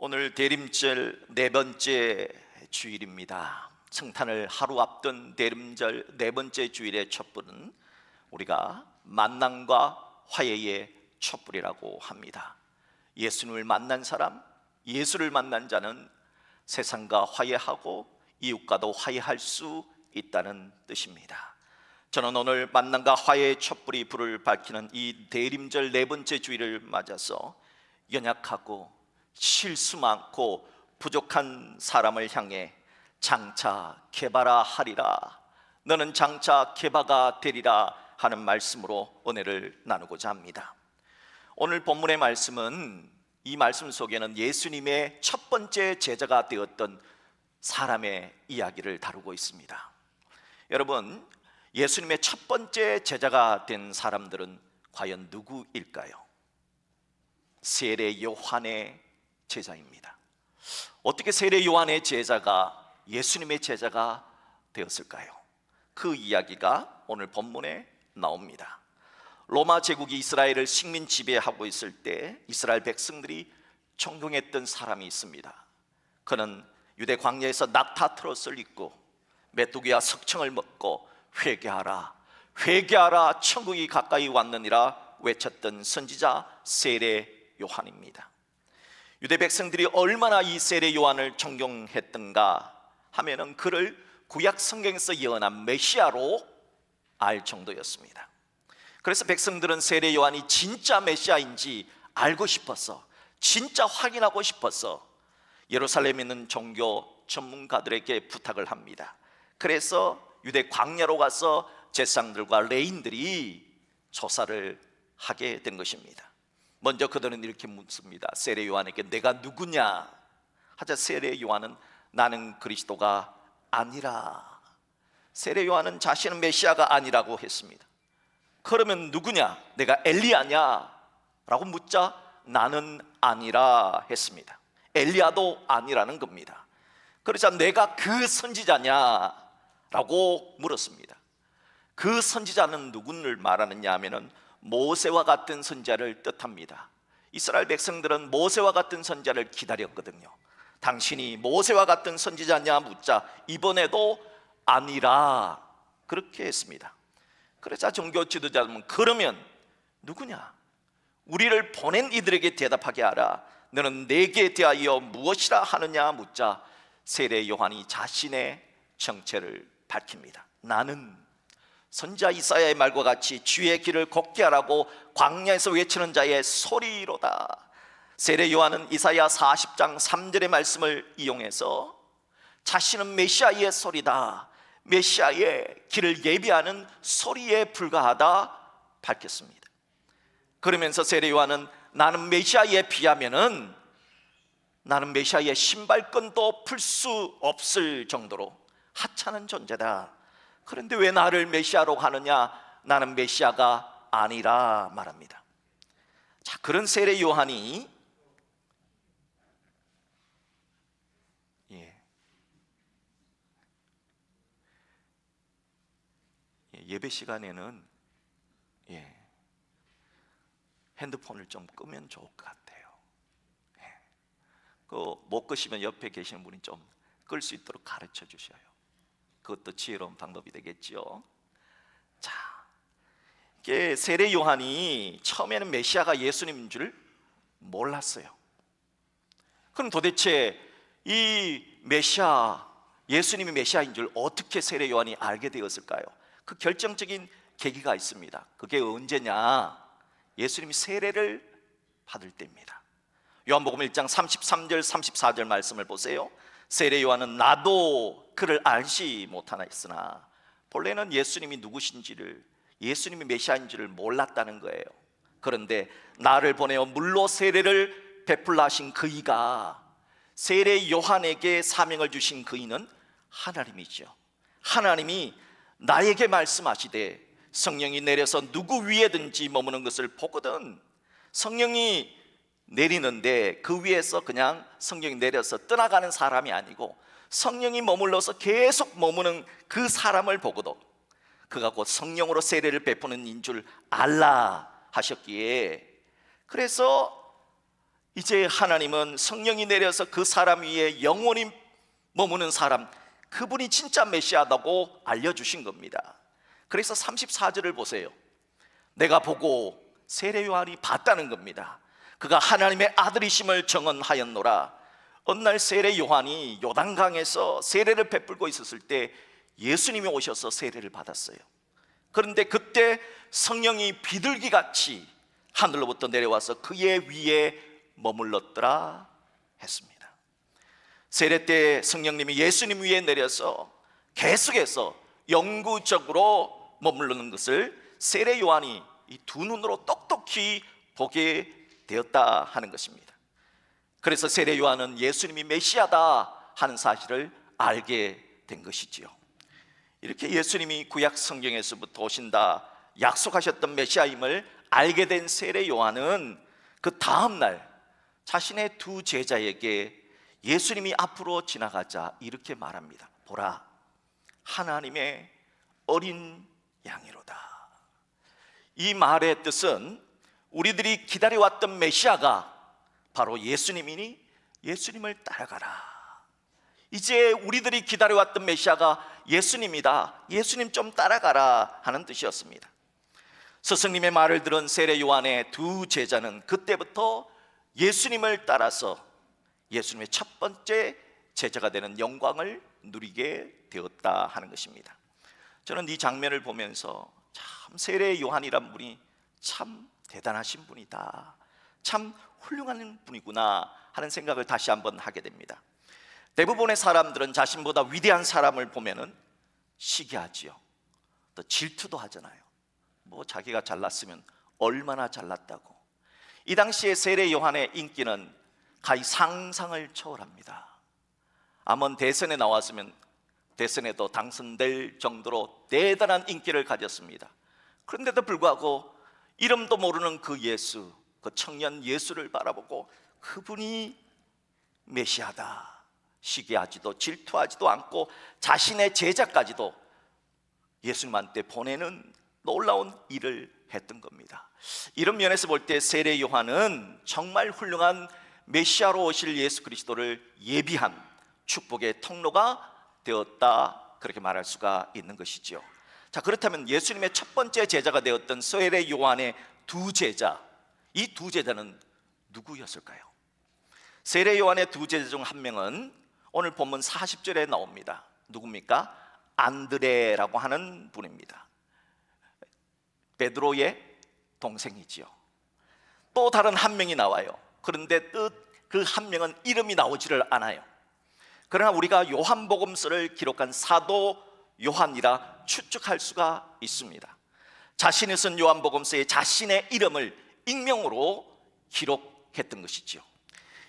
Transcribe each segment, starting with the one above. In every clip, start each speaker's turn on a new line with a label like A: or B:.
A: 오늘 대림절 네 번째 주일입니다. 성탄을 하루 앞둔 대림절 네 번째 주일의 촛불은 우리가 만남과 화해의 촛불이라고 합니다. 예수님을 만난 사람, 예수를 만난 자는 세상과 화해하고 이웃과도 화해할 수 있다는 뜻입니다. 저는 오늘 만남과 화해의 촛불이 불을 밝히는 이 대림절 네 번째 주일을 맞아서 연약하고 실수 많고 부족한 사람을 향해 장차 개바라 하리라 너는 장차 개바가 되리라 하는 말씀으로 은혜를 나누고자 합니다. 오늘 본문의 말씀은 이 말씀 속에는 예수님의 첫 번째 제자가 되었던 사람의 이야기를 다루고 있습니다. 여러분, 예수님의 첫 번째 제자가 된 사람들은 과연 누구일까요? 세례 요한의 제자입니다. 어떻게 세례 요한의 제자가 예수님의 제자가 되었을까요? 그 이야기가 오늘 본문에 나옵니다. 로마 제국이 이스라엘을 식민 지배하고 있을 때 이스라엘 백성들이 존경했던 사람이 있습니다. 그는 유대 광야에서 낙타 트롯을 입고 메뚜기와 석청을 먹고 회개하라 회개하라 천국이 가까이 왔느니라 외쳤던 선지자 세례 요한입니다. 유대 백성들이 얼마나 이 세례 요한을 존경했던가 하면은 그를 구약 성경에서 예언한 메시아로 알 정도였습니다. 그래서 백성들은 세례 요한이 진짜 메시아인지 알고 싶어서 진짜 확인하고 싶어서 예루살렘에 있는 종교 전문가들에게 부탁을 합니다. 그래서 유대 광야로 가서 제사장들과 레인들이 조사를 하게 된 것입니다. 먼저 그들은 이렇게 묻습니다. 세례 요한에게 내가 누구냐? 하자 세례 요한은 나는 그리스도가 아니라 세례 요한은 자신은 메시아가 아니라고 했습니다. 그러면 누구냐? 내가 엘리야냐? 라고 묻자 나는 아니라 했습니다. 엘리야도 아니라는 겁니다. 그러자 내가 그 선지자냐? 라고 물었습니다. 그 선지자는 누구를 말하느냐 하면은 모세와 같은 선자를 뜻합니다. 이스라엘 백성들은 모세와 같은 선자를 기다렸거든요. 당신이 모세와 같은 선지자냐 묻자 이번에도 아니라 그렇게 했습니다. 그러자 종교 지도자는 그러면 누구냐? 우리를 보낸 이들에게 대답하게 하라. 너는 내게 대하여 무엇이라 하느냐 묻자 세례 요한이 자신의 정체를 밝힙니다. 나는 선자 이사야의 말과 같이 주의 길을 걷게 하라고 광야에서 외치는 자의 소리로다. 세례 요한은 이사야 40장 3절의 말씀을 이용해서 자신은 메시아의 소리다. 메시아의 길을 예비하는 소리에 불과하다 밝혔습니다. 그러면서 세례 요한은 나는 메시아에 비하면은 나는 메시아의 신발끈도 풀 수 없을 정도로 하찮은 존재다. 그런데 왜 나를 메시아로 하느냐? 나는 메시아가 아니라 말합니다. 자, 그런 세례 요한이 예. 예, 예배 시간에는 예. 핸드폰을 좀 끄면 좋을 것 같아요. 예. 그못 끄시면 옆에 계시는 분이 좀 끌 수 있도록 가르쳐 주셔요. 그것도 지혜로운 방법이 되겠지요. 자, 이게 세례 요한이 처음에는 메시아가 예수님인 줄 몰랐어요. 그럼 도대체 이 메시아 예수님이 메시아인 줄 어떻게 세례 요한이 알게 되었을까요? 그 결정적인 계기가 있습니다. 그게 언제냐? 예수님이 세례를 받을 때입니다. 요한복음 1장 33절 34절 말씀을 보세요. 세례 요한은 나도 그를 알지 못하나 했으나 본래는 예수님이 누구신지를 예수님이 메시아인지를 몰랐다는 거예요. 그런데 나를 보내어 물로 세례를 베풀라 하신 그이가 세례 요한에게 사명을 주신 그이는 하나님이죠. 하나님이 나에게 말씀하시되 성령이 내려서 누구 위에든지 머무는 것을 보거든 성령이 내리는데 그 위에서 그냥 성령이 내려서 떠나가는 사람이 아니고 성령이 머물러서 계속 머무는 그 사람을 보고도 그가 곧 성령으로 세례를 베푸는 인 줄 알라 하셨기에 그래서 이제 하나님은 성령이 내려서 그 사람 위에 영원히 머무는 사람 그분이 진짜 메시아다고 알려주신 겁니다. 그래서 34절을 보세요. 내가 보고 세례 요한이 봤다는 겁니다. 그가 하나님의 아들이심을 정언하였노라. 어느 날 세례 요한이 요단강에서 세례를 베풀고 있었을 때 예수님이 오셔서 세례를 받았어요. 그런데 그때 성령이 비둘기 같이 하늘로부터 내려와서 그의 위에 머물렀더라 했습니다. 세례 때 성령님이 예수님 위에 내려서 계속해서 영구적으로 머무르는 것을 세례 요한이 이 두 눈으로 똑똑히 보게 되었다 하는 것입니다. 그래서 세례 요한은 예수님이 메시아다 하는 사실을 알게 된 것이지요. 이렇게 예수님이 구약 성경에서부터 오신다 약속하셨던 메시아임을 알게 된 세례 요한은 그 다음 날 자신의 두 제자에게 예수님이 앞으로 지나가자 이렇게 말합니다. 보라, 하나님의 어린 양이로다. 이 말의 뜻은 우리들이 기다려왔던 메시아가 바로 예수님이니 예수님을 따라가라. 이제 우리들이 기다려왔던 메시아가 예수님이다. 예수님 좀 따라가라 하는 뜻이었습니다. 스승님의 말을 들은 세례 요한의 두 제자는 그때부터 예수님을 따라서 예수님의 첫 번째 제자가 되는 영광을 누리게 되었다 하는 것입니다. 저는 이 장면을 보면서 참 세례 요한이란 분이 참 대단하신 분이다. 참 훌륭한 분이구나 하는 생각을 다시 한번 하게 됩니다. 대부분의 사람들은 자신보다 위대한 사람을 보면은 시기하지요. 또 질투도 하잖아요. 뭐 자기가 잘났으면 얼마나 잘났다고. 이 당시에 세례 요한의 인기는 가히 상상을 초월합니다. 아몬 대선에 나왔으면 대선에도 당선될 정도로 대단한 인기를 가졌습니다. 그런데도 불구하고 이름도 모르는 그 예수, 그 청년 예수를 바라보고 그분이 메시아다. 시기하지도 질투하지도 않고 자신의 제자까지도 예수님한테 보내는 놀라운 일을 했던 겁니다. 이런 면에서 볼 때 세례 요한은 정말 훌륭한 메시아로 오실 예수 그리스도를 예비한 축복의 통로가 되었다 그렇게 말할 수가 있는 것이지요. 자 그렇다면 예수님의 첫 번째 제자가 되었던 세례 요한의 두 제자 이 두 제자는 누구였을까요? 세례 요한의 두 제자 중 한 명은 오늘 본문 40절에 나옵니다. 누굽니까? 안드레라고 하는 분입니다. 베드로의 동생이지요. 또 다른 한 명이 나와요. 그런데 그한 명은 이름이 나오지를 않아요. 그러나 우리가 요한복음서를 기록한 사도 요한이라 추측할 수가 있습니다. 자신이 쓴 요한복음서에 자신의 이름을 익명으로 기록했던 것이지요.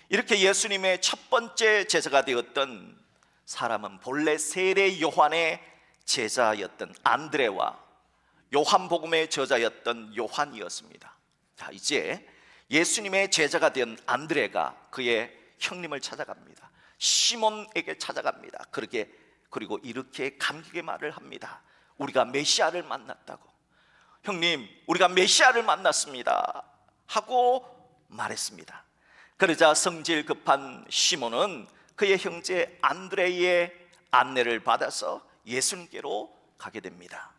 A: 이렇게 예수님의 첫 번째 제자가 되었던 사람은 본래 세례 요한의 제자였던 안드레와 요한복음의 저자였던 요한이었습니다. 자, 이제 예수님의 제자가 된 안드레가 그의 형님을 찾아갑니다. 시몬에게 찾아갑니다. 그렇게 그리고 이렇게 감격의 말을 합니다. 우리가 메시아를 만났다고. 형님, 우리가 메시아를 만났습니다. 하고 말했습니다. 그러자 성질 급한 시몬은 그의 형제 안드레의 안내를 받아서 예수님께로 가게 됩니다.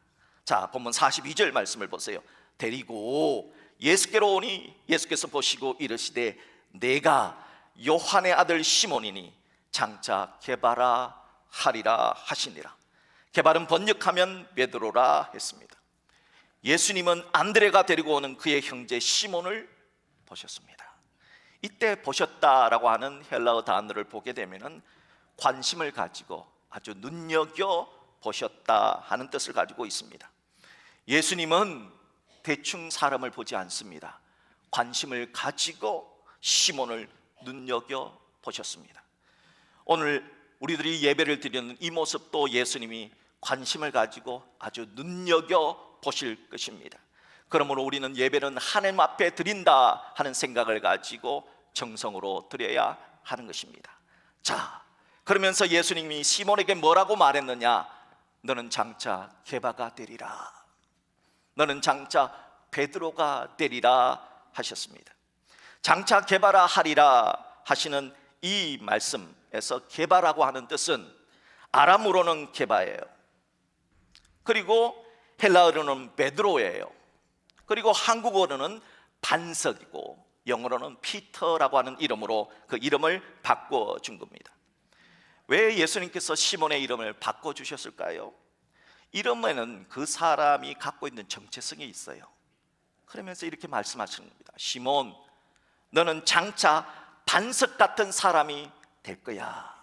A: 자, 본문 42절 말씀을 보세요. 데리고 예수께로 오니 예수께서 보시고 이르시되 내가 요한의 아들 시몬이니 장차 개바라 하리라 하시니라. 개발은 번역하면 베드로라 했습니다. 예수님은 안드레가 데리고 오는 그의 형제 시몬을 보셨습니다. 이때 보셨다라고 하는 헬라어 단어를 보게 되면은 관심을 가지고 아주 눈여겨 보셨다 하는 뜻을 가지고 있습니다. 예수님은 대충 사람을 보지 않습니다. 관심을 가지고 시몬을 눈여겨 보셨습니다. 오늘 우리들이 예배를 드리는 이 모습도 예수님이 관심을 가지고 아주 눈여겨 보실 것입니다. 그러므로 우리는 예배는 하나님 앞에 드린다 하는 생각을 가지고 정성으로 드려야 하는 것입니다. 자, 그러면서 예수님이 시몬에게 뭐라고 말했느냐? 너는 장차 개바가 되리라. 너는 장차 베드로가 되리라 하셨습니다. 장차 개발하 하리라 하시는 이 말씀 에서 개발하고 하는 뜻은 아람으로는 개바예요. 그리고 헬라어로는 베드로예요. 그리고 한국어로는 반석이고 영어로는 피터라고 하는 이름으로 그 이름을 바꿔 준 겁니다. 왜 예수님께서 시몬의 이름을 바꿔 주셨을까요? 이름에는 그 사람이 갖고 있는 정체성이 있어요. 그러면서 이렇게 말씀하시는 겁니다. 시몬, 너는 장차 반석 같은 사람이 될 거야.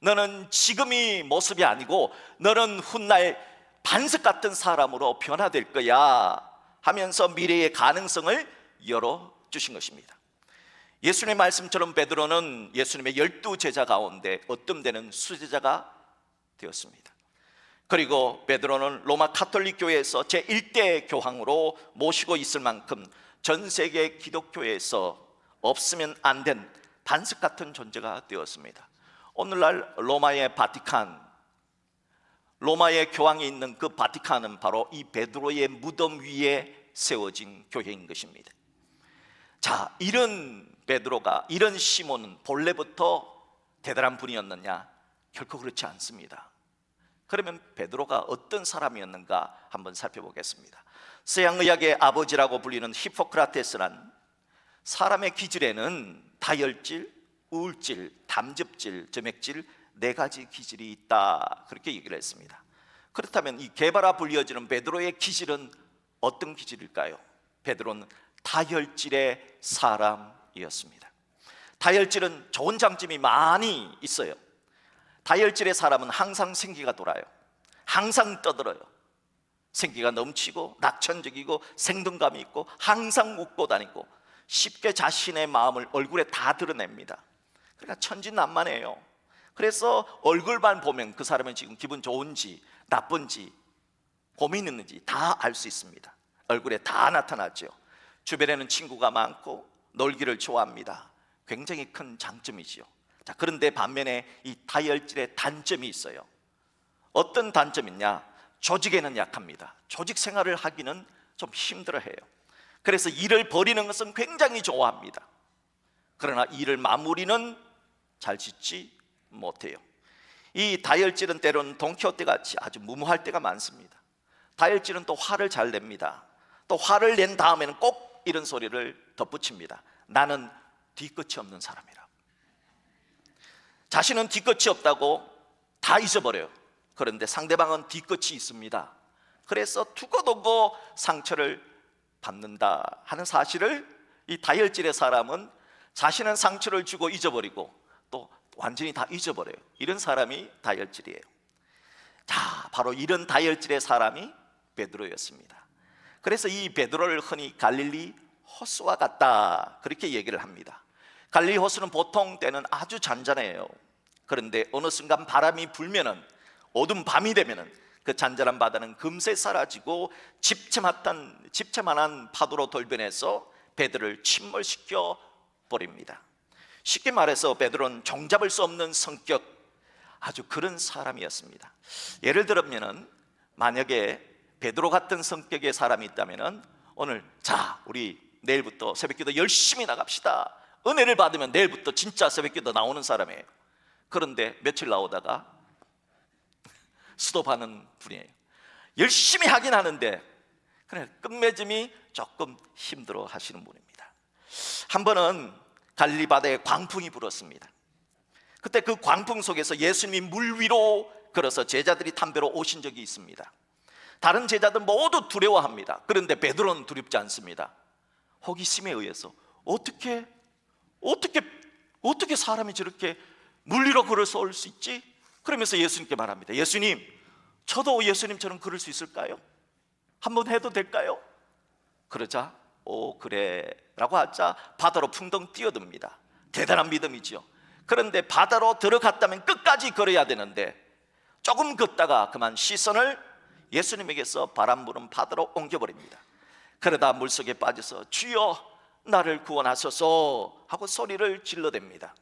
A: 너는 지금이 모습이 아니고 너는 훗날 반석 같은 사람으로 변화될 거야 하면서 미래의 가능성을 열어 주신 것입니다. 예수님의 말씀처럼 베드로는 예수님의 열두 제자 가운데 어떤 데는 수제자가 되었습니다. 그리고 베드로는 로마 카톨릭 교회에서 제1대 교황으로 모시고 있을 만큼 전 세계 기독교에서 없으면 안 된 반석 같은 존재가 되었습니다. 오늘날 로마의 바티칸 로마의 교황이 있는 그 바티칸은 바로 이 베드로의 무덤 위에 세워진 교회인 것입니다. 자, 이런 베드로가 이런 시몬은 본래부터 대단한 분이었느냐? 결코 그렇지 않습니다. 그러면 베드로가 어떤 사람이었는가 한번 살펴보겠습니다. 서양 의학의 아버지라고 불리는 히포크라테스란 사람의 기질에는 다혈질, 우울질, 담즙질, 점액질 네 가지 기질이 있다 그렇게 얘기를 했습니다. 그렇다면 이 개발아 불리어지는 베드로의 기질은 어떤 기질일까요? 베드로는 다혈질의 사람이었습니다. 다혈질은 좋은 장점이 많이 있어요. 다혈질의 사람은 항상 생기가 돌아요. 항상 떠들어요. 생기가 넘치고 낙천적이고 생동감이 있고 항상 웃고 다니고 쉽게 자신의 마음을 얼굴에 다 드러냅니다. 그러니까 천진난만해요. 그래서 얼굴만 보면 그 사람은 지금 기분 좋은지 나쁜지 고민 있는지 다 알 수 있습니다. 얼굴에 다 나타나죠. 주변에는 친구가 많고 놀기를 좋아합니다. 굉장히 큰 장점이지요. 자, 그런데 반면에 이 다혈질의 단점이 있어요. 어떤 단점이냐? 조직에는 약합니다. 조직 생활을 하기는 좀 힘들어해요. 그래서 일을 벌이는 것은 굉장히 좋아합니다. 그러나 일을 마무리는 잘 짓지 못해요. 이 다혈질은 때로는 동키호테 같이 아주 무모할 때가 많습니다. 다혈질은 또 화를 잘 냅니다. 또 화를 낸 다음에는 꼭 이런 소리를 덧붙입니다. 나는 뒤끝이 없는 사람이라. 자신은 뒤끝이 없다고 다 잊어버려요. 그런데 상대방은 뒤끝이 있습니다. 그래서 두고두고 상처를 받는다 하는 사실을 이 다혈질의 사람은 자신은 상처를 주고 잊어버리고 또 완전히 다 잊어버려요. 이런 사람이 다혈질이에요. 자, 바로 이런 다혈질의 사람이 베드로였습니다. 그래서 이 베드로를 흔히 갈릴리 호수와 같다 그렇게 얘기를 합니다. 갈릴리 호수는 보통 때는 아주 잔잔해요. 그런데 어느 순간 바람이 불면은 어두운 밤이 되면은 그 잔잔한 바다는 금세 사라지고 집채만한 집채만한 파도로 돌변해서 베드로를 침몰시켜 버립니다. 쉽게 말해서 베드로는 종잡을 수 없는 성격 아주 그런 사람이었습니다. 예를 들면은 만약에 베드로 같은 성격의 사람이 있다면은 오늘 자 우리 내일부터 새벽기도 열심히 나갑시다. 은혜를 받으면 내일부터 진짜 새벽기도 나오는 사람이에요. 그런데 며칠 나오다가 스톱하는 분이에요. 열심히 하긴 하는데 그래 끝맺음이 조금 힘들어 하시는 분입니다. 한 번은 갈릴리 바다에 광풍이 불었습니다. 그때 그 광풍 속에서 예수님이 물 위로 걸어서 제자들이 담배로 오신 적이 있습니다. 다른 제자들 모두 두려워합니다. 그런데 베드로는 두렵지 않습니다. 호기심에 의해서 어떻게 어떻게 어떻게 사람이 저렇게 물 위로 걸어서 올 수 있지? 그러면서 예수님께 말합니다. 예수님, 저도 예수님처럼 걸을 수 있을까요? 한번 해도 될까요? 그러자 오 그래 라고 하자 바다로 풍덩 뛰어듭니다. 대단한 믿음이죠. 그런데 바다로 들어갔다면 끝까지 걸어야 되는데 조금 걷다가 그만 시선을 예수님에게서 바람 부는 바다로 옮겨버립니다. 그러다 물속에 빠져서 주여 나를 구원하소서 하고 소리를 질러댑니다.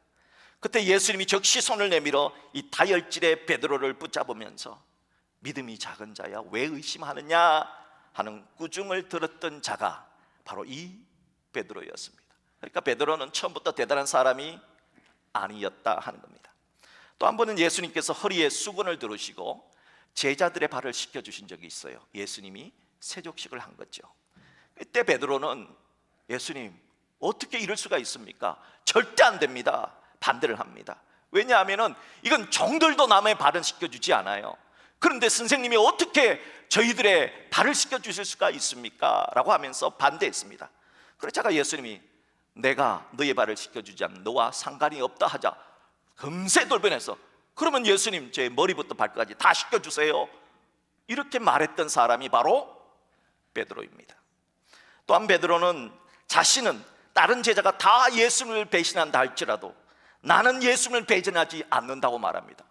A: 그때 예수님이 적시 손을 내밀어 이 다혈질의 베드로를 붙잡으면서 믿음이 작은 자야 왜 의심하느냐 하는 꾸중을 들었던 자가 바로 이 베드로였습니다. 그러니까 베드로는 처음부터 대단한 사람이 아니었다 하는 겁니다. 또 한 번은 예수님께서 허리에 수건을 두르시고 제자들의 발을 씻겨 주신 적이 있어요. 예수님이 세족식을 한 거죠. 그때 베드로는 예수님 어떻게 이럴 수가 있습니까? 절대 안 됩니다. 반대를 합니다. 왜냐하면은 이건 종들도 남의 발은 씻겨주지 않아요. 그런데 선생님이 어떻게 저희들의 발을 씻겨주실 수가 있습니까? 라고 하면서 반대했습니다. 그러자가 예수님이 내가 너의 발을 씻겨주지 않으면 너와 상관이 없다 하자 금세 돌변해서 그러면 예수님 제 머리부터 발끝까지 다 씻겨주세요. 이렇게 말했던 사람이 바로 베드로입니다. 또한 베드로는 자신은 다른 제자가 다 예수님을 배신한다 할지라도 나는 예수님을 배신하지 않는다고 말합니다.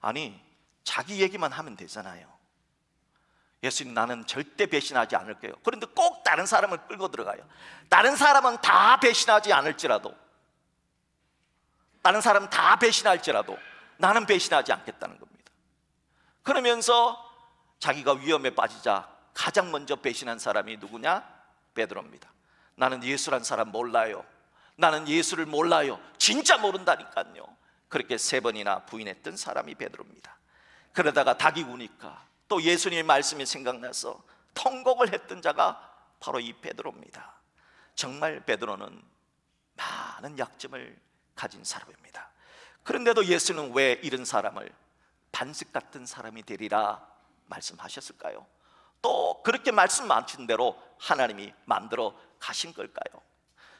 A: 아니 자기 얘기만 하면 되잖아요. 예수님 나는 절대 배신하지 않을 거예요. 그런데 꼭 다른 사람을 끌고 들어가요. 다른 사람은 다 배신하지 않을지라도 다른 사람 다 배신할지라도 나는 배신하지 않겠다는 겁니다. 그러면서 자기가 위험에 빠지자 가장 먼저 배신한 사람이 누구냐? 베드로입니다. 나는 예수란 사람 몰라요. 나는 예수를 몰라요. 진짜 모른다니까요. 그렇게 세 번이나 부인했던 사람이 베드로입니다. 그러다가 닭이 우니까 또 예수님의 말씀이 생각나서 통곡을 했던 자가 바로 이 베드로입니다. 정말 베드로는 많은 약점을 가진 사람입니다. 그런데도 예수는 왜 이런 사람을 반석 같은 사람이 되리라 말씀하셨을까요? 또 그렇게 말씀하신 대로 하나님이 만들어 가신 걸까요?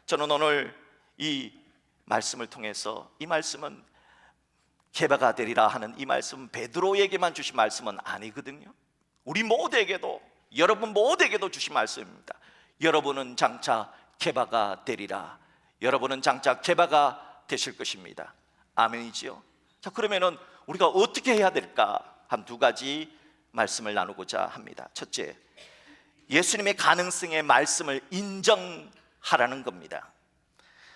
A: 저는 오늘 이 말씀을 통해서 이 말씀은 개바가 되리라 하는 이 말씀 베드로에게만 주신 말씀은 아니거든요. 우리 모두에게도 여러분 모두에게도 주신 말씀입니다. 여러분은 장차 개바가 되리라. 여러분은 장차 개바가 되실 것입니다. 아멘이지요. 자 그러면은 우리가 어떻게 해야 될까? 한 두 가지 말씀을 나누고자 합니다. 첫째, 예수님의 가능성의 말씀을 인정하라는 겁니다.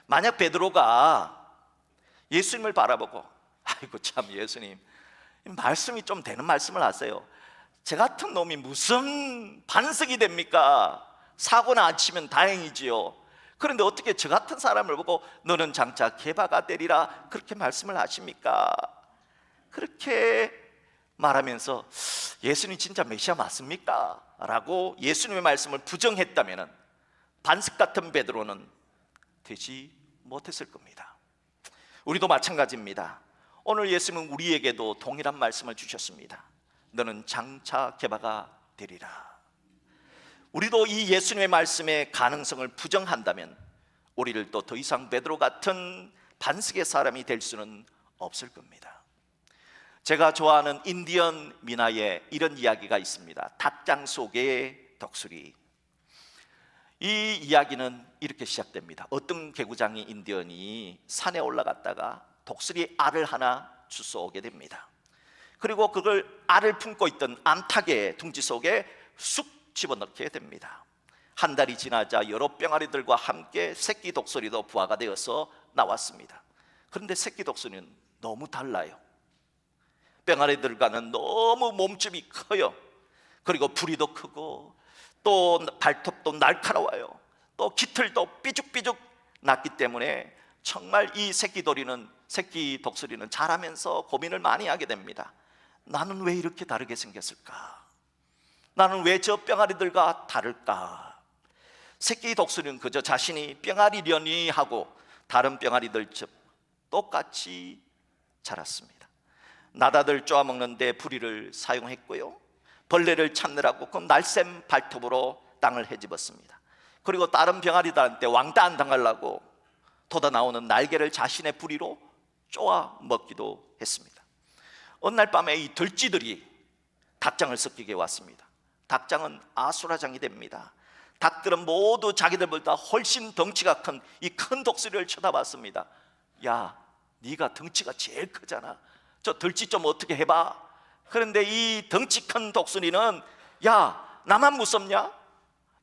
A: 만약 베드로가 예수님을 바라보고 아이고 참 예수님 말씀이 좀 되는 말씀을 하세요. 저 같은 놈이 무슨 반석이 됩니까? 사고나 안 치면 다행이지요. 그런데 어떻게 저 같은 사람을 보고 너는 장차 개바가 되리라 그렇게 말씀을 하십니까? 그렇게 말하면서 예수님 진짜 메시아 맞습니까? 라고 예수님의 말씀을 부정했다면 반석 같은 베드로는 되지 못했을 겁니다. 우리도 마찬가지입니다. 오늘 예수님은 우리에게도 동일한 말씀을 주셨습니다. 너는 장차 개바가 되리라. 우리도 이 예수님의 말씀의 가능성을 부정한다면 우리를 또 더 이상 베드로 같은 반석의 사람이 될 수는 없을 겁니다. 제가 좋아하는 인디언 민화에 이런 이야기가 있습니다. 닭장 속의 독수리. 이 이야기는 이렇게 시작됩니다. 어떤 개구장이 인디언이 산에 올라갔다가 독수리 알을 하나 주워오게 됩니다. 그리고 그걸 알을 품고 있던 암탉의 둥지 속에 쑥 집어넣게 됩니다. 한 달이 지나자 여러 병아리들과 함께 새끼 독수리도 부화가 되어서 나왔습니다. 그런데 새끼 독수리는 너무 달라요. 병아리들과는 너무 몸집이 커요. 그리고 부리도 크고 또 발톱도 날카로워요. 또 깃털도 삐죽삐죽 났기 때문에 정말 이 새끼 도리는 새끼 독수리는 자라면서 고민을 많이 하게 됩니다. 나는 왜 이렇게 다르게 생겼을까? 나는 왜저 병아리들과 다를까? 새끼 독수리는 그저 자신이 병아리려니 하고 다른 병아리들처럼 똑같이 자랐습니다. 나다들 쪼아먹는데 부리를 사용했고요. 벌레를 찾느라고 그 날쌘 발톱으로 땅을 헤집었습니다. 그리고 다른 병아리들한테 왕따 안 당하려고 돋아 나오는 날개를 자신의 부리로 쪼아 먹기도 했습니다. 어느 날 밤에 이 들쥐들이 닭장을 섞이게 왔습니다. 닭장은 아수라장이 됩니다. 닭들은 모두 자기들보다 훨씬 덩치가 큰 이 큰 독수리를 쳐다봤습니다. 야, 네가 덩치가 제일 크잖아. 저 들쥐 좀 어떻게 해봐. 그런데 이 덩치 큰 독수리는 야, 나만 무섭냐?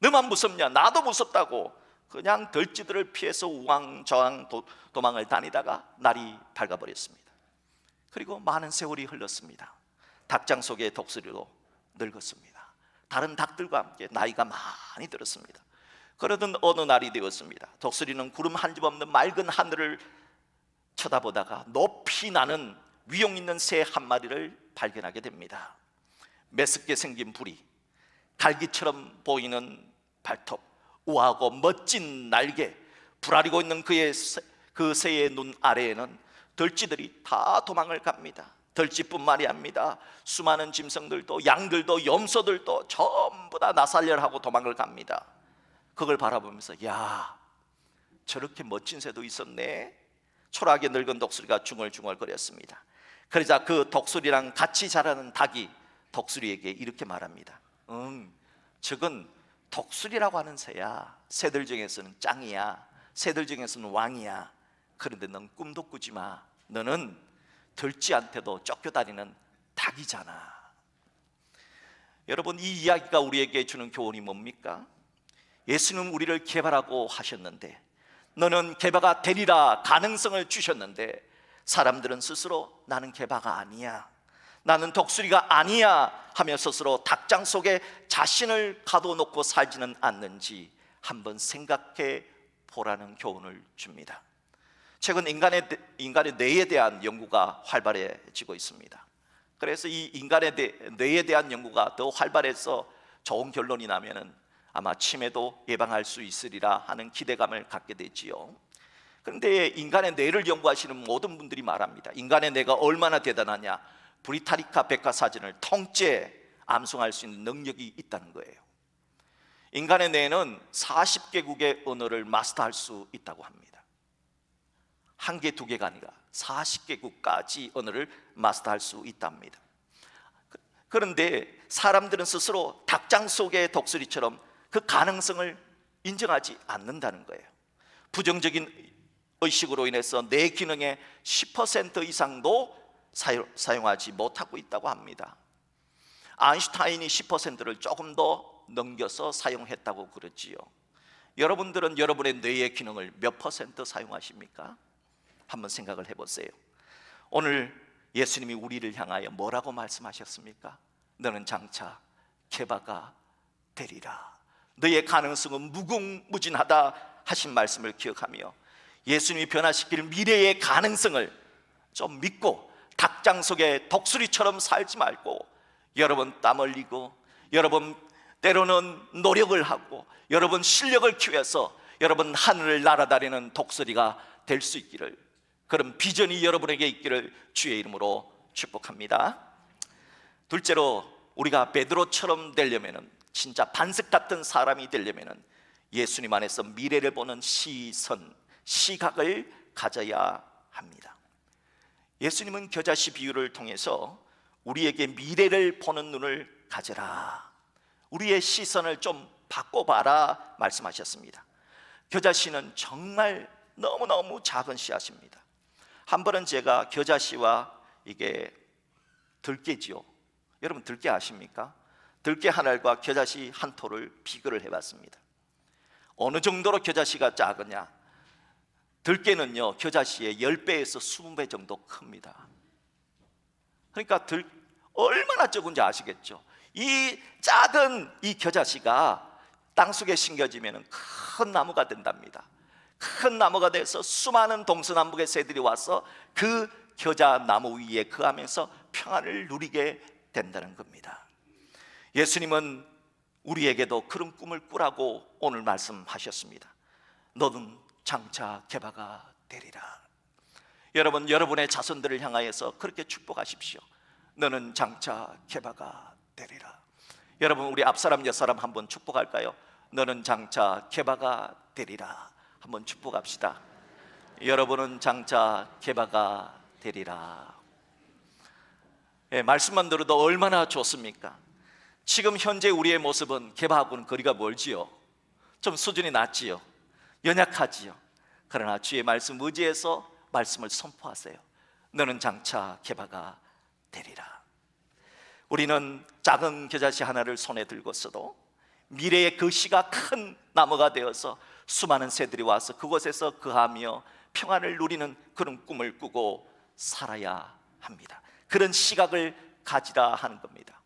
A: 너만 무섭냐? 나도 무섭다고. 그냥 들쥐들을 피해서 우왕좌왕 도, 도망을 다니다가 날이 밝아버렸습니다. 그리고 많은 세월이 흘렀습니다. 닭장 속의 독수리로 늙었습니다. 다른 닭들과 함께 나이가 많이 들었습니다. 그러던 어느 날이 되었습니다. 독수리는 구름 한 점 없는 맑은 하늘을 쳐다보다가 높이 나는 위용 있는 새 한 마리를 발견하게 됩니다. 메스게 생긴 부리, 갈기처럼 보이는 발톱, 우아하고 멋진 날개, 불아리고 있는 그의 새- 그 새의 눈 아래에는 들쥐들이 다 도망을 갑니다. 들쥐뿐만이 아닙니다. 수많은 짐승들도 양들도 염소들도 전부 다 나살려하고 도망을 갑니다. 그걸 바라보면서 야 저렇게 멋진 새도 있었네. 초라하게 늙은 독수리가 중얼중얼거렸습니다. 그러자 그 독수리랑 같이 자라는 닭이 독수리에게 이렇게 말합니다. 응, 저건 독수리라고 하는 새야. 새들 중에서는 짱이야. 새들 중에서는 왕이야. 그런데 넌 꿈도 꾸지 마. 너는 들쥐한테도 쫓겨다니는 닭이잖아. 여러분 이 이야기가 우리에게 주는 교훈이 뭡니까? 예수는 우리를 개발하고 하셨는데 너는 개바가 되리라 가능성을 주셨는데 사람들은 스스로 나는 개바가 아니야 나는 독수리가 아니야 하며 스스로 닭장 속에 자신을 가둬놓고 살지는 않는지 한번 생각해 보라는 교훈을 줍니다 최근 인간의, 인간의 뇌에 대한 연구가 활발해지고 있습니다 그래서 이 인간의 뇌- 뇌에 대한 연구가 더 활발해서 좋은 결론이 나면은 아마 치매도 예방할 수 있으리라 하는 기대감을 갖게 되지요. 그런데 인간의 뇌를 연구하시는 모든 분들이 말합니다. 인간의 뇌가 얼마나 대단하냐? 브리타니카 백과사전을 통째 암송할 수 있는 능력이 있다는 거예요. 인간의 뇌는 40개국의 언어를 마스터할 수 있다고 합니다. 한 개, 두 개가 아니라 40개국까지 언어를 마스터할 수 있답니다. 그- 그런데 사람들은 스스로 닭장 속의 독수리처럼 그 가능성을 인정하지 않는다는 거예요. 부정적인 의식으로 인해서 내 기능의 10% 이상도 사용, 사용하지 못하고 있다고 합니다. 아인슈타인이 10%를 조금 더 넘겨서 사용했다고 그러지요. 여러분들은 여러분의 뇌의 기능을 몇 퍼센트 사용하십니까? 한번 생각을 해보세요. 오늘 예수님이 우리를 향하여 뭐라고 말씀하셨습니까? 너는 장차 개바가 되리라. 너의 가능성은 무궁무진하다 하신 말씀을 기억하며 예수님이 변화시킬 미래의 가능성을 좀 믿고 닭장 속에 독수리처럼 살지 말고 여러분 땀 흘리고 여러분 때로는 노력을 하고 여러분 실력을 키워서 여러분 하늘을 날아다니는 독수리가 될 수 있기를 그런 비전이 여러분에게 있기를 주의 이름으로 축복합니다. 둘째로 우리가 베드로처럼 되려면은 진짜 반석 같은 사람이 되려면은 예수님 안에서 미래를 보는 시선, 시각을 가져야 합니다. 예수님은 겨자씨 비유를 통해서 우리에게 미래를 보는 눈을 가져라. 우리의 시선을 좀 바꿔봐라 말씀하셨습니다. 겨자씨는 정말 너무너무 작은 씨앗입니다. 한 번은 제가 겨자씨와 이게 들깨지요. 여러분 들깨 아십니까? 들깨 한 알과 겨자씨 한 토를 비교를 해봤습니다. 어느 정도로 겨자씨가 작으냐? 들깨는요 겨자씨의 10배에서 20배 정도 큽니다. 그러니까 들 얼마나 적은지 아시겠죠? 이 작은 이 겨자씨가 땅속에 심겨지면 큰 나무가 된답니다. 큰 나무가 돼서 수많은 동서남북의 새들이 와서 그 겨자 나무 위에 거하면서 평안을 누리게 된다는 겁니다. 예수님은 우리에게도 그런 꿈을 꾸라고 오늘 말씀하셨습니다. 너는 장차 개바가 되리라. 여러분, 여러분의 자손들을 향하여서 그렇게 축복하십시오. 너는 장차 개바가 되리라. 여러분, 우리 앞사람 옆사람 한번 축복할까요? 너는 장차 개바가 되리라. 한번 축복합시다. 여러분은 장차 개바가 되리라. 예, 말씀만 들어도 얼마나 좋습니까? 지금 현재 우리의 모습은 개바하고는 거리가 멀지요. 좀 수준이 낮지요. 연약하지요. 그러나 주의 말씀 의지해서 말씀을 선포하세요. 너는 장차 개바가 되리라. 우리는 작은 겨자씨 하나를 손에 들고서도 미래의 그 씨가 큰 나무가 되어서 수많은 새들이 와서 그곳에서 거하며 평안을 누리는 그런 꿈을 꾸고 살아야 합니다. 그런 시각을 가지라 하는 겁니다.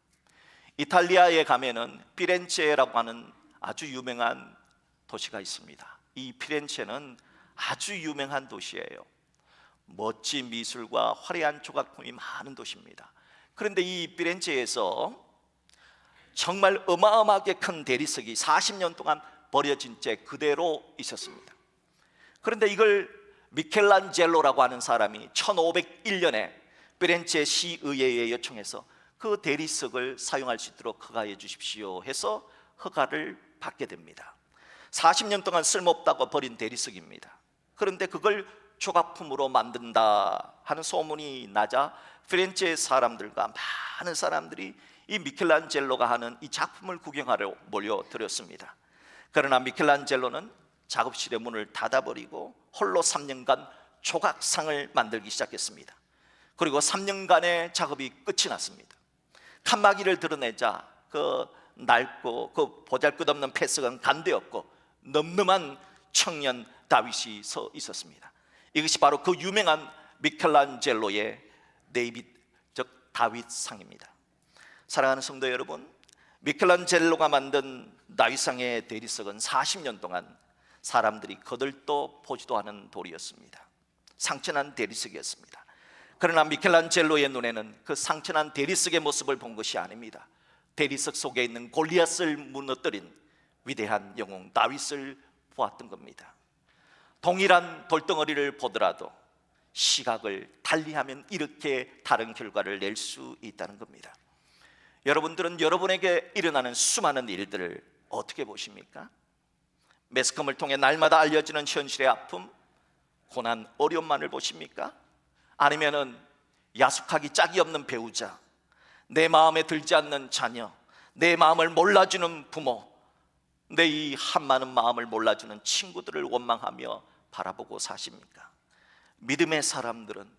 A: 이탈리아에 가면은 피렌체라고 하는 아주 유명한 도시가 있습니다. 이 피렌체는 아주 유명한 도시예요. 멋진 미술과 화려한 조각품이 많은 도시입니다. 그런데 이 피렌체에서 정말 어마어마하게 큰 대리석이 40년 동안 버려진 채 그대로 있었습니다. 그런데 이걸 미켈란젤로라고 하는 사람이 1501년에 피렌체 시의회에 요청해서 그 대리석을 사용할 수 있도록 허가해 주십시오 해서 허가를 받게 됩니다. 40년 동안 쓸모없다고 버린 대리석입니다. 그런데 그걸 조각품으로 만든다 하는 소문이 나자 피렌체 사람들과 많은 사람들이 이 미켈란젤로가 하는 이 작품을 구경하러 몰려들었습니다. 그러나 미켈란젤로는 작업실의 문을 닫아버리고 홀로 3년간 조각상을 만들기 시작했습니다. 그리고 3년간의 작업이 끝이 났습니다. 칸막이를 드러내자 그 낡고 그 보잘것없는 패석은 간되었고 늠름한 청년 다윗이 서 있었습니다. 이것이 바로 그 유명한 미켈란젤로의 데이빗 즉 다윗 상입니다. 사랑하는 성도 여러분, 미켈란젤로가 만든 다윗상의 대리석은 40년 동안 사람들이 거들떠 보지도 않은 돌이었습니다. 상처난 대리석이었습니다. 그러나 미켈란젤로의 눈에는 그 상처난 대리석의 모습을 본 것이 아닙니다. 대리석 속에 있는 골리앗을 무너뜨린 위대한 영웅 다윗을 보았던 겁니다. 동일한 돌덩어리를 보더라도 시각을 달리하면 이렇게 다른 결과를 낼 수 있다는 겁니다. 여러분들은 여러분에게 일어나는 수많은 일들을 어떻게 보십니까? 매스컴을 통해 날마다 알려지는 현실의 아픔, 고난, 어려움만을 보십니까? 아니면은 야속하기 짝이 없는 배우자, 내 마음에 들지 않는 자녀, 내 마음을 몰라주는 부모, 내 이 한 많은 마음을 몰라주는 친구들을 원망하며 바라보고 사십니까? 믿음의 사람들은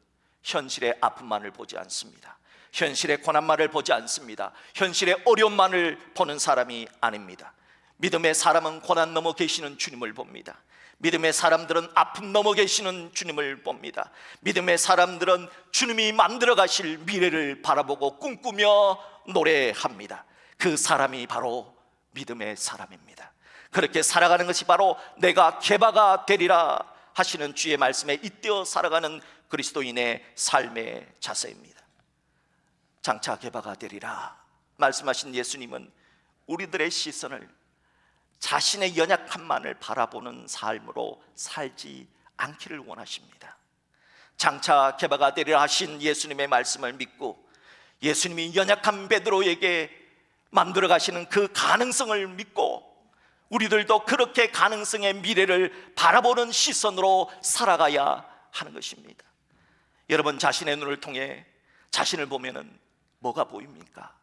A: 현실의 아픔만을 보지 않습니다. 현실의 고난만을 보지 않습니다. 현실의 어려움만을 보는 사람이 아닙니다. 믿음의 사람은 고난 넘어 계시는 주님을 봅니다. 믿음의 사람들은 아픔 넘어 계시는 주님을 봅니다. 믿음의 사람들은 주님이 만들어 가실 미래를 바라보고 꿈꾸며 노래합니다. 그 사람이 바로 믿음의 사람입니다. 그렇게 살아가는 것이 바로 내가 개바가 되리라 하시는 주의 말씀에 잇대어 살아가는 그리스도인의 삶의 자세입니다. 장차 개바가 되리라 말씀하신 예수님은 우리들의 시선을 자신의 연약함만을 바라보는 삶으로 살지 않기를 원하십니다. 장차 개바가 되리라 하신 예수님의 말씀을 믿고 예수님이 연약한 베드로에게 만들어 가시는 그 가능성을 믿고 우리들도 그렇게 가능성의 미래를 바라보는 시선으로 살아가야 하는 것입니다. 여러분 자신의 눈을 통해 자신을 보면은 뭐가 보입니까?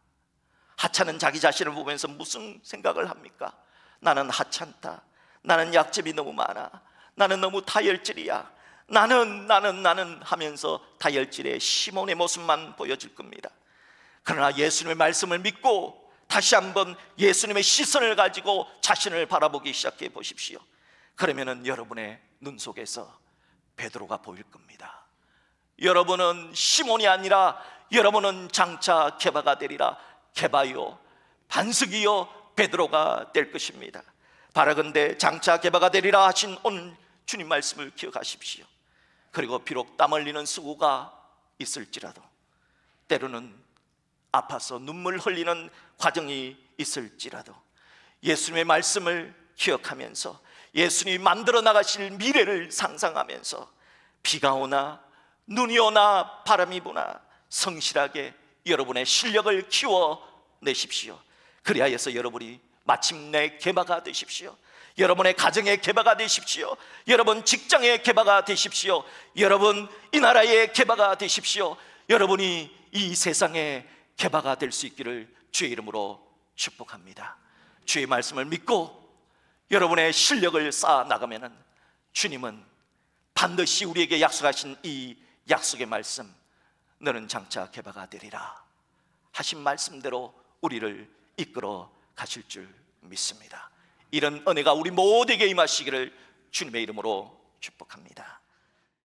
A: 하찮은 자기 자신을 보면서 무슨 생각을 합니까? 나는 하찮다. 나는 약점이 너무 많아. 나는 너무 다혈질이야. 나는 나는 나는 하면서 다혈질의 시몬의 모습만 보여줄 겁니다. 그러나 예수님의 말씀을 믿고 다시 한번 예수님의 시선을 가지고 자신을 바라보기 시작해 보십시오. 그러면은 여러분의 눈 속에서 베드로가 보일 겁니다. 여러분은 시몬이 아니라 여러분은 장차 개바가 되리라. 개바요, 반석이요, 베드로가 될 것입니다. 바라건대 장차 개바가 되리라 하신 오늘 주님 말씀을 기억하십시오. 그리고 비록 땀 흘리는 수고가 있을지라도 때로는 아파서 눈물 흘리는 과정이 있을지라도 예수님의 말씀을 기억하면서 예수님이 만들어 나가실 미래를 상상하면서 비가 오나 눈이 오나 바람이 부나 성실하게 여러분의 실력을 키워 내십시오. 그리하여서 여러분이 마침내 개바가 되십시오. 여러분의 가정의 개바가 되십시오. 여러분 직장의 개바가 되십시오. 여러분 이 나라의 개바가 되십시오. 여러분이 이 세상의 개바가 될 수 있기를 주의 이름으로 축복합니다. 주의 말씀을 믿고 여러분의 실력을 쌓아 나가면은 주님은 반드시 우리에게 약속하신 이 약속의 말씀 너는 장차 개바가 되리라 하신 말씀대로 우리를 이끌어 가실 줄 믿습니다. 이런 은혜가 우리 모두에게 임하시기를 주님의 이름으로 축복합니다.